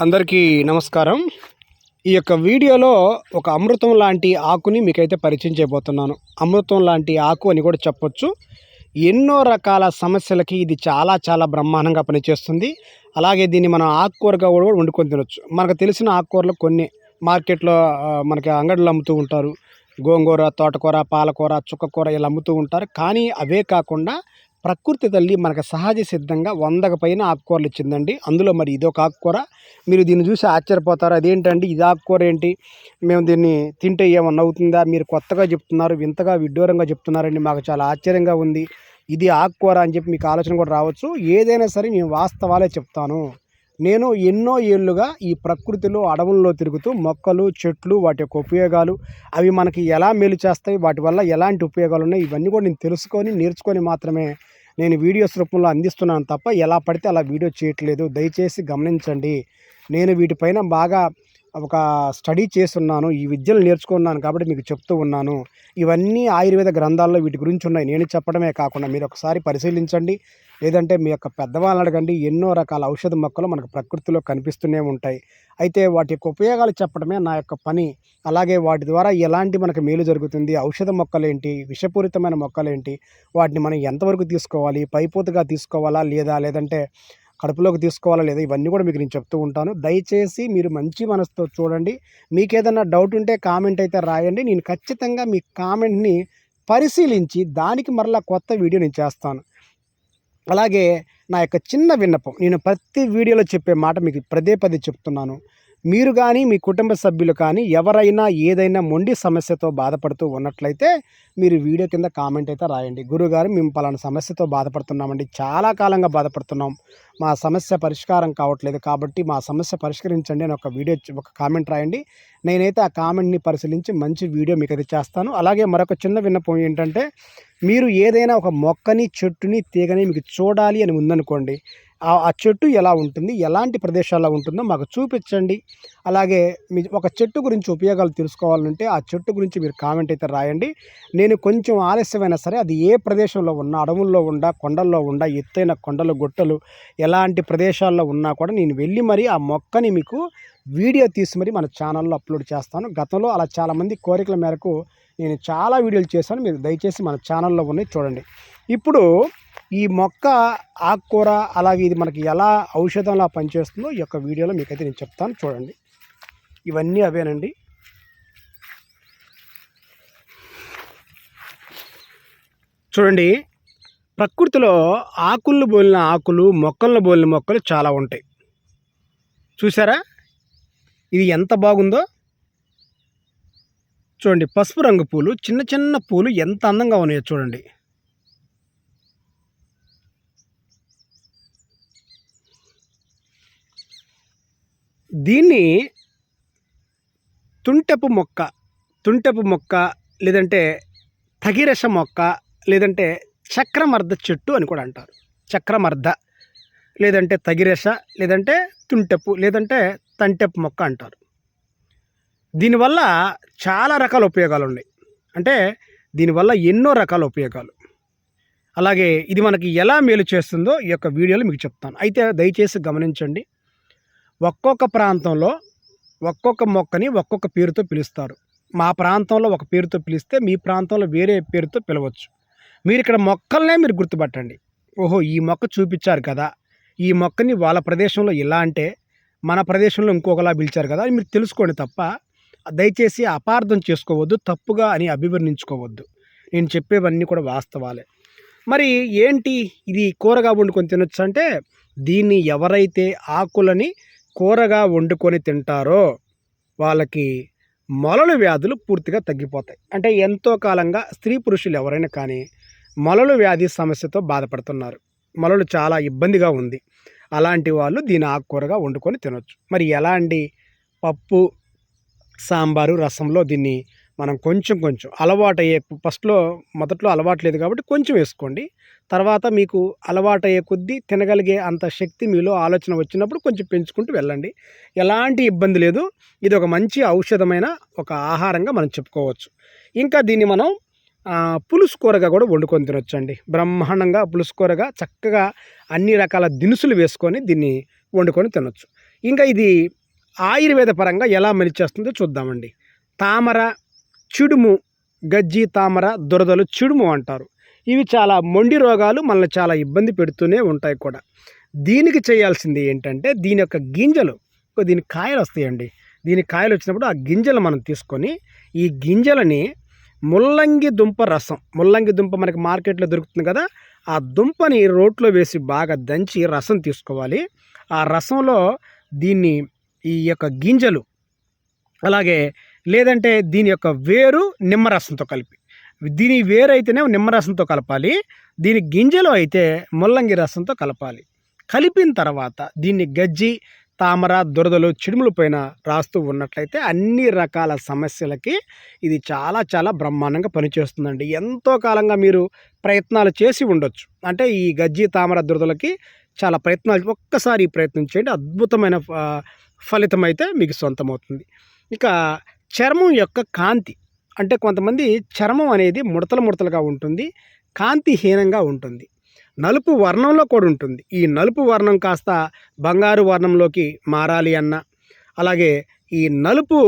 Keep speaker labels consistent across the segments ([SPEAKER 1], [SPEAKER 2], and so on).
[SPEAKER 1] అందరికీ నమస్కారం. ఈ యొక్క వీడియోలో ఒక అమృతం లాంటి ఆకుని మీకైతే పరిచయం చేయబోతున్నాను. అమృతం లాంటి ఆకు అని కూడా చెప్పొచ్చు. ఎన్నో రకాల సమస్యలకి ఇది చాలా చాలా బ్రహ్మాండంగా పనిచేస్తుంది. అలాగే దీన్ని మనం ఆకుకూరగా కూడా వండుకొని తినొచ్చు. మనకు తెలిసిన ఆకుకూరలు కొన్ని. మార్కెట్లో మనకి అంగడిలో అమ్ముతూ ఉంటారు. గోంగూర తోటకూర పాలకూర చుక్కకూర ఇలా అమ్ముతూ ఉంటారు. కానీ అవే కాకుండా ప్రకృతి తల్లి మనకు సహజ సిద్ధంగా వందకు పైన ఆకుకూరలు ఇచ్చిందండి. అందులో మరి ఇదొక ఆకుకూర. మీరు దీన్ని చూసి ఆశ్చర్యపోతారు. అదేంటండి? ఇది ఆకుకూర ఏంటి? మేము దీన్ని తింటే ఏమన్నా అవుతుందా? మీరు కొత్తగా చెప్తున్నారు వింతగా విడ్డూరంగా చెప్తున్నారండి. మాకు చాలా ఆశ్చర్యంగా ఉంది. ఇది ఆకుకూర అని చెప్పి మీకు ఆలోచన కూడా రావచ్చు. ఏదైనా సరే మేము వాస్తవాలే చెప్తాను. నేను ఎన్నో ఏళ్ళుగా ఈ ప్రకృతిలో అడవుల్లో తిరుగుతూ మొక్కలు చెట్లు వాటి యొక్క ఉపయోగాలు అవి మనకి ఎలా మేలు చేస్తాయి వాటి వల్ల ఎలాంటి ఉపయోగాలు ఉన్నాయి ఇవన్నీ కూడా నేను తెలుసుకొని నేర్చుకొని మాత్రమే నేను వీడియోస్ రూపంలో అందిస్తున్నాను తప్ప ఎలా పడితే అలా వీడియో చేయట్లేదు. దయచేసి గమనించండి. నేను వీటిపైన బాగా ఒక స్టడీ చేస్తున్నాను ఈ విద్యలు నేర్చుకున్నాను కాబట్టి మీకు చెప్తూ ఉన్నాను. ఇవన్నీ ఆయుర్వేద గ్రంథాల్లో వీటి గురించి ఉన్నాయి. నేను చెప్పడమే కాకుండా మీరు ఒకసారి పరిశీలించండి. లేదంటే మీ యొక్క పెద్దవాళ్ళని అడగండి. ఎన్నో రకాల ఔషధ మొక్కలు మనకు ప్రకృతిలో కనిపిస్తూనే ఉంటాయి. అయితే వాటి యొక్క ఉపయోగాలు చెప్పడమే నా యొక్క పని. అలాగే వాటి ద్వారా ఎలాంటి మనకు మేలు జరుగుతుంది ఔషధ మొక్కలేంటి విషపూరితమైన మొక్కలేంటి వాటిని మనం ఎంతవరకు తీసుకోవాలి పైపోతుగా తీసుకోవాలా లేదా లేదంటే కడుపులోకి తీసుకోవాలా లేదా ఇవన్నీ కూడా మీకు నేను చెప్తూ ఉంటాను. దయచేసి మీరు మంచి మనసుతో చూడండి. మీకు ఏదైనా డౌట్ ఉంటే కామెంట్ అయితే రాయండి. నేను ఖచ్చితంగా మీ కామెంట్ని పరిశీలించి దానికి మరలా కొత్త వీడియో నేను చేస్తాను. అలాగే నా యొక్క చిన్న విన్నపం నేను ప్రతి వీడియోలో చెప్పే మాట మీకు పదే పదే చెప్తున్నాను. మీరు కానీ మీ కుటుంబ సభ్యులు కానీ ఎవరైనా ఏదైనా మొండి సమస్యతో బాధపడుతూ ఉన్నట్లయితే మీరు వీడియో కింద కామెంట్ అయితే రాయండి. గురుగారు మేము పలానా సమస్యతో బాధపడుతున్నామండి. చాలా కాలంగా బాధపడుతున్నాం. మా సమస్య పరిష్కారం కావట్లేదు కాబట్టి మా సమస్య పరిష్కరించండి అని ఒక వీడియో ఒక కామెంట్ రాయండి. నేనైతే ఆ కామెంట్ని పరిశీలించి మంచి వీడియో మీకు అది చేస్తాను. అలాగే మరొక చిన్న విన్నపం ఏంటంటే మీరు ఏదైనా ఒక మొక్కని చెట్టుని తీగని మీకు చూడాలి అని ఉందనుకోండి ఆ ఆ చెట్టు ఎలా ఉంటుంది ఎలాంటి ప్రదేశాల్లో ఉంటుందో మాకు చూపించండి. అలాగే మీ ఒక చెట్టు గురించి ఉపయోగాలు తెలుసుకోవాలంటే ఆ చెట్టు గురించి మీరు కామెంట్ అయితే రాయండి. నేను కొంచెం ఆలస్యమైనా సరే అది ఏ ప్రదేశంలో ఉన్నా అడవుల్లో ఉండా కొండల్లో ఉండా ఎత్తైన కొండలు గుట్టలు ఎలాంటి ప్రదేశాల్లో ఉన్నా కూడా నేను వెళ్ళి మరీ ఆ మొక్కని మీకు వీడియో తీసి మరి మన ఛానల్లో అప్లోడ్ చేస్తాను. గతంలో అలా చాలామంది కోరికల మేరకు నేను చాలా వీడియోలు చేశాను. మీరు దయచేసి మన ఛానల్లో ఉన్నాయి చూడండి. ఇప్పుడు ఈ మొక్క ఆకుకూర అలాగే ఇది మనకి ఎలా ఔషధంలా పనిచేస్తుందో ఈ యొక్క వీడియోలో మీకైతే నేను చెప్తాను. చూడండి. ఇవన్నీ అవేనండి. చూడండి. ప్రకృతిలో ఆకులను బోలిన ఆకులు మొక్కలను బోలిన మొక్కలు చాలా ఉంటాయి. చూసారా? ఇది ఎంత బాగుందో? చూడండి. పసుపు రంగు పూలు చిన్న చిన్న పూలు ఎంత అందంగా ఉన్నాయో చూడండి. దీన్ని తుంటెపు మొక్క తుంటెపు మొక్క లేదంటే తగిరస మొక్క లేదంటే చక్రమర్ధ చెట్టు అని కూడా అంటారు. చక్రమర్ధ లేదంటే తగిరస లేదంటే తుంటపు లేదంటే తంటెపు మొక్క అంటారు. దీనివల్ల చాలా రకాల ఉపయోగాలు ఉన్నాయి అంటే దీనివల్ల ఎన్నో రకాల ఉపయోగాలు. అలాగే ఇది మనకి ఎలా మేలు చేస్తుందో ఈ యొక్క వీడియోలో మీకు చెప్తాను. అయితే దయచేసి గమనించండి. ఒక్కొక్క ప్రాంతంలో ఒక్కొక్క మొక్కని ఒక్కొక్క పేరుతో పిలుస్తారు. మా ప్రాంతంలో ఒక పేరుతో పిలిస్తే మీ ప్రాంతంలో వేరే పేరుతో పిలవచ్చు. మీరు ఇక్కడ మొక్కలనే మీరు గుర్తుపట్టండి. ఓహో ఈ మొక్క చూపించారు కదా. ఈ మొక్కని వాళ్ళ ప్రదేశంలో ఇలా అంటే మన ప్రదేశంలో ఇంకొకలా పిలిచారు కదా అని మీరు తెలుసుకోండి తప్ప దయచేసి అపార్థం చేసుకోవద్దు తప్పుగా అని అభివర్ణించుకోవద్దు. నేను చెప్పేవన్నీ కూడా వాస్తవాలే. మరి ఏంటి ఇది కూరగా వండుకొని తినొచ్చు అంటే దీన్ని ఎవరైతే ఆకులని కూరగా వండుకొని తింటారో వాళ్ళకి మొలలు వ్యాధులు పూర్తిగా తగ్గిపోతాయి. అంటే ఎంతో కాలంగా స్త్రీ పురుషులు ఎవరైనా కానీ మొలలు వ్యాధి సమస్యతో బాధపడుతున్నారు. మొలలు చాలా ఇబ్బందిగా ఉంది. అలాంటి వాళ్ళు దీని ఆకుకూరగా వండుకొని తినొచ్చు. మరి ఎలా అండి పప్పు సాంబారు రసంలో దీన్ని మనం కొంచెం కొంచెం అలవాటు అయ్యే ఫస్ట్లో మొదట్లో అలవాటు లేదు కాబట్టి కొంచెం వేసుకోండి. తర్వాత మీకు అలవాటు అయ్యే కొద్దీ తినగలిగే అంత శక్తి మీలో ఆలోచన వచ్చినప్పుడు కొంచెం పెంచుకుంటూ వెళ్ళండి. ఎలాంటి ఇబ్బంది లేదు. ఇది ఒక మంచి ఔషధమైన ఒక ఆహారంగా మనం చెప్పుకోవచ్చు. ఇంకా దీన్ని మనం పులుసు కూరగా కూడా వండుకొని తినొచ్చండి. బ్రహ్మాండంగా పులుసు కూరగా చక్కగా అన్ని రకాల దినుసులు వేసుకొని దీన్ని వండుకొని తినొచ్చు. ఇంకా ఇది ఆయుర్వేద పరంగా ఎలా మనిచేస్తుందో చూద్దామండి. తామర చిడుము గజ్జి తామర దురదలు చిడుము అంటారు. ఇవి చాలా మొండి రోగాలు మనల్ని చాలా ఇబ్బంది పెడుతూనే ఉంటాయి కూడా. దీనికి చేయాల్సింది ఏంటంటే దీని యొక్క గింజలు దీని కాయలు వస్తాయండి. దీని కాయలు వచ్చినప్పుడు ఆ గింజలు మనం తీసుకొని ఈ గింజలని ముల్లంగి దుంప రసం ముల్లంగి దుంప మనకి మార్కెట్లో దొరుకుతుంది కదా ఆ దుంపని రోట్లో వేసి బాగా దంచి రసం తీసుకోవాలి. ఆ రసంలో దీన్ని ఈ యొక్క గింజలు అలాగే లేదంటే దీని యొక్క వేరు నిమ్మరసంతో కలిపి. దీని వేరైతేనే నిమ్మరసంతో కలపాలి. దీని గింజలు అయితే ముల్లంగి రసంతో కలపాలి. కలిపిన తర్వాత దీన్ని గజ్జి తామర దురదలు చిడుముల పైన రాస్తూ ఉన్నట్లయితే అన్ని రకాల సమస్యలకి ఇది చాలా చాలా బ్రహ్మాండంగా పనిచేస్తుందండి. ఎంతో కాలంగా మీరు ప్రయత్నాలు చేసి ఉండొచ్చు. అంటే ఈ గజ్జి తామర దురదలకి చాలా ప్రయత్నాలు ఒక్కసారి ప్రయత్నం చేయండి. అద్భుతమైన ఫలితం అయితే మీకు సొంతమవుతుంది. ఇక చర్మం యొక్క కాంతి. అంటే కొంతమంది చర్మం అనేది ముడతలు ముడతలుగా ఉంటుంది కాంతిహీనంగా ఉంటుంది. నలుపు వర్ణంలో కూడా ఉంటుంది. ఈ నలుపు వర్ణం కాస్త బంగారు వర్ణంలోకి మారాలి అన్న అలాగే ఈ నలుపు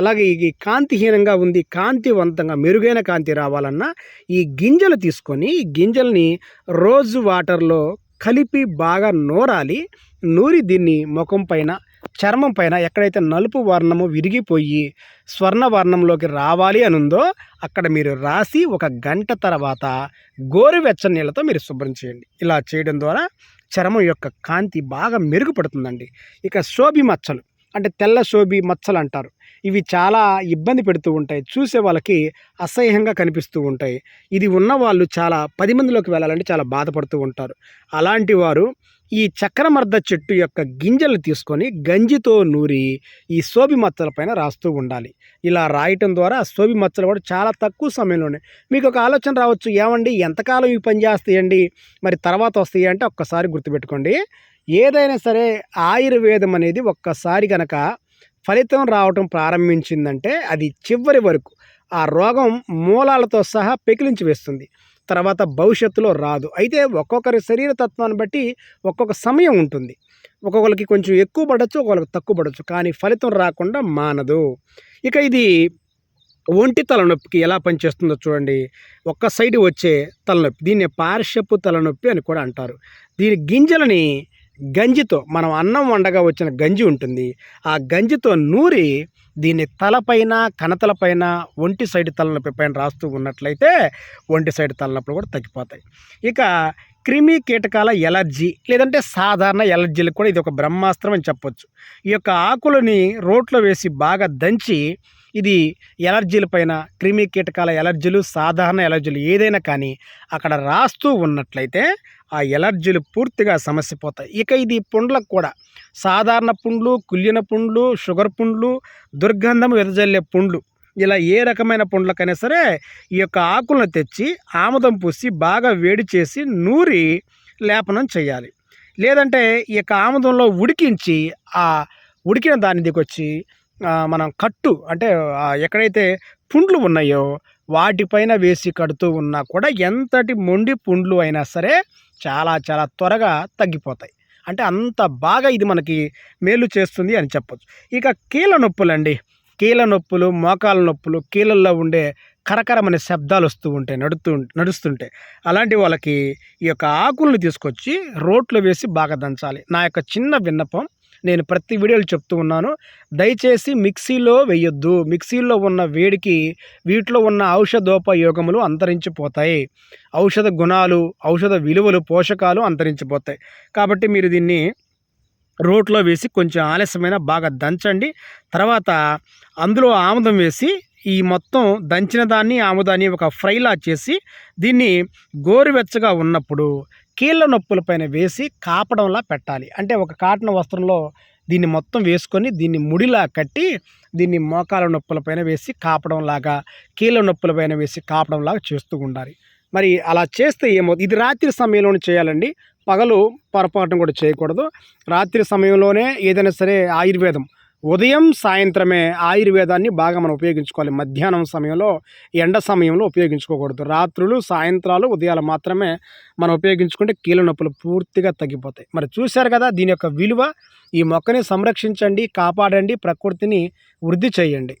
[SPEAKER 1] అలాగే ఈ కాంతిహీనంగా ఉంది కాంతివంతంగా మెరుగైన కాంతి రావాలన్నా ఈ గింజలు తీసుకొని ఈ గింజల్ని రోజు వాటర్లో కలిపి బాగా నూరాలి. నూరి దీన్ని ముఖం పైన చర్మం పైన ఎక్కడైతే నలుపు వర్ణము విరిగిపోయి స్వర్ణ వర్ణంలోకి రావాలి అని ఉందో అక్కడ మీరు రాసి ఒక గంట తర్వాత గోరువెచ్చని నీళ్ళతో మీరు శుభ్రం చేయండి. ఇలా చేయడం ద్వారా చర్మం యొక్క కాంతి బాగా మెరుగుపడుతుందండి. ఇక శోభి మచ్చలు అంటే తెల్ల శోభి మచ్చలు అంటారు. ఇవి చాలా ఇబ్బంది పెడుతూ ఉంటాయి. చూసే వాళ్ళకి అసహ్యంగా కనిపిస్తూ ఉంటాయి. ఇది ఉన్న వాళ్ళు చాలా పది మందిలోకి వెళ్ళాలంటే చాలా బాధపడుతూ ఉంటారు. అలాంటి వారు ఈ చక్రమర్ద చెట్టు యొక్క గింజలు తీసుకొని గంజితో నూరి ఈ సోబి మచ్చల పైన రాస్తూ ఉండాలి. ఇలా రాయటం ద్వారా సోబి మచ్చలు కూడా చాలా తక్కువ సమయంలోనే మీకు ఒక ఆలోచన రావచ్చు. ఏమండి? ఎంతకాలం ఇవి చేస్తాయండి మరి తర్వాత వస్తాయి అంటే ఒక్కసారి గుర్తుపెట్టుకోండి. ఏదైనా సరే ఆయుర్వేదం అనేది ఒక్కసారి గనక ఫలితం రావటం ప్రారంభించిందంటే అది చివరి వరకు ఆ రోగం మూలాలతో సహా పెకిలించి వేస్తుంది. తర్వాత భవిష్యత్తులో రాదు. అయితే ఒక్కొక్కరి శరీర తత్వాన్ని బట్టి ఒక్కొక్క సమయం ఉంటుంది. ఒక్కొక్కరికి కొంచెం ఎక్కువ పడవచ్చు ఒకరికి తక్కువ పడవచ్చు కానీ ఫలితం రాకుండా మానదు. ఇక ఇది ఒంటి తలనొప్పికి ఎలా పనిచేస్తుందో చూడండి. ఒక్క సైడ్ వచ్చే తలనొప్పి దీన్ని పార్శ్వపు తలనొప్పి అని కూడా అంటారు. దీని గింజలని గంజితో మనం అన్నం వండగా వచ్చిన గంజి ఉంటుంది. ఆ గంజితో నూరి దీన్ని తలపైన కణతలపైన ఒంటి సైడ్ తలనొప్పి పైన రాస్తూ ఉన్నట్లయితే ఒంటి సైడ్ తలనొప్పులు కూడా తగ్గిపోతాయి. ఇక క్రిమి కీటకాల ఎలర్జీ లేదంటే సాధారణ ఎలర్జీలకు కూడా ఇది ఒక బ్రహ్మాస్త్రం అని చెప్పొచ్చు. ఈ యొక్క ఆకులని రోట్లో వేసి బాగా దంచి ఇది ఎలర్జీల పైన క్రిమి కీటకాల ఎలర్జీలు సాధారణ ఎలర్జీలు ఏదైనా కానీ అక్కడ రాస్తూ ఉన్నట్లయితే ఆ ఎలర్జీలు పూర్తిగా సమస్య పోతాయి. ఇక ఇది పుండ్లకు కూడా సాధారణ పుండ్లు కుళ్ళిన పుండ్లు షుగర్ పుండ్లు దుర్గంధం వెదజల్లే పుండ్లు ఇలా ఏ రకమైన పుండ్లకైనా సరే ఈ యొక్క ఆకులను తెచ్చి ఆముదం పూసి బాగా వేడి చేసి నూరి లేపనం చేయాలి. లేదంటే ఈ యొక్క ఆముదంలో ఉడికించి ఆ ఉడికిన దాని దిగొచ్చి మనం కట్టు అంటే ఎక్కడైతే పుండ్లు ఉన్నాయో వాటిపైన వేసి కడుతూ ఉన్నా కూడా ఎంతటి మొండి పుండ్లు అయినా సరే చాలా చాలా త్వరగా తగ్గిపోతాయి. అంటే అంత బాగా ఇది మనకి మేలు చేస్తుంది అని చెప్పొచ్చు. ఇక కీళ్ళ నొప్పులండి. కీళ్ళ నొప్పులు మోకాల నొప్పులు కీళ్ళల్లో ఉండే కరకరమనే శబ్దాలు వస్తూ ఉంటాయి నడుతూ నడుస్తుంటే అలాంటి వాళ్ళకి ఈ యొక్క ఆకుల్ని తీసుకొచ్చి రోట్లో వేసి బాగా దంచాలి. నా యొక్క చిన్న విన్నపం నేను ప్రతి వీడియోలు చెప్తూ ఉన్నాను. దయచేసి మిక్సీలో వేయొద్దు. మిక్సీలో ఉన్న వేడికి వీటిలో ఉన్న ఔషధోపయోగములు అంతరించిపోతాయి. ఔషధ గుణాలు ఔషధ విలువలు పోషకాలు అంతరించిపోతాయి. కాబట్టి మీరు దీన్ని రోట్లో వేసి కొంచెం ఆలస్యమైన బాగా దంచండి. తర్వాత అందులో ఆముదం వేసి ఈ మొత్తం దంచిన దాన్ని ఆముదాన్ని ఒక ఫ్రైలా చేసి దీన్ని గోరువెచ్చగా ఉన్నప్పుడు కీళ్ళ నొప్పుల పైన వేసి కాపడంలా పెట్టాలి. అంటే ఒక కాటన్ వస్త్రంలో దీన్ని మొత్తం వేసుకొని దీన్ని ముడిలా కట్టి దీన్ని మోకాల నొప్పుల పైన వేసి కాపడంలాగా కీళ్ళ నొప్పుల పైన వేసి కాపడంలాగా చేస్తూ ఉండాలి. మరి అలా చేస్తే ఏమో ఇది రాత్రి సమయంలోనే చేయాలండి. పగలు పొరపాటును కూడా చేయకూడదు. రాత్రి సమయంలోనే ఏదైనా సరే ఆయుర్వేదం. ఉదయం సాయంత్రమే ఆయుర్వేదాన్ని బాగా మనం ఉపయోగించుకోవాలి. మధ్యాహ్నం సమయంలో ఎండ సమయంలో ఉపయోగించుకోకూడదు. రాత్రులు సాయంత్రాలు ఉదయాలు మాత్రమే మనం ఉపయోగించుకుంటే కీళ్ళ నొప్పులు పూర్తిగా తగ్గిపోతాయి. మరి చూశారు కదా దీని యొక్క విలువ. ఈ మొక్కని సంరక్షించండి కాపాడండి ప్రకృతిని వృద్ధి చేయండి.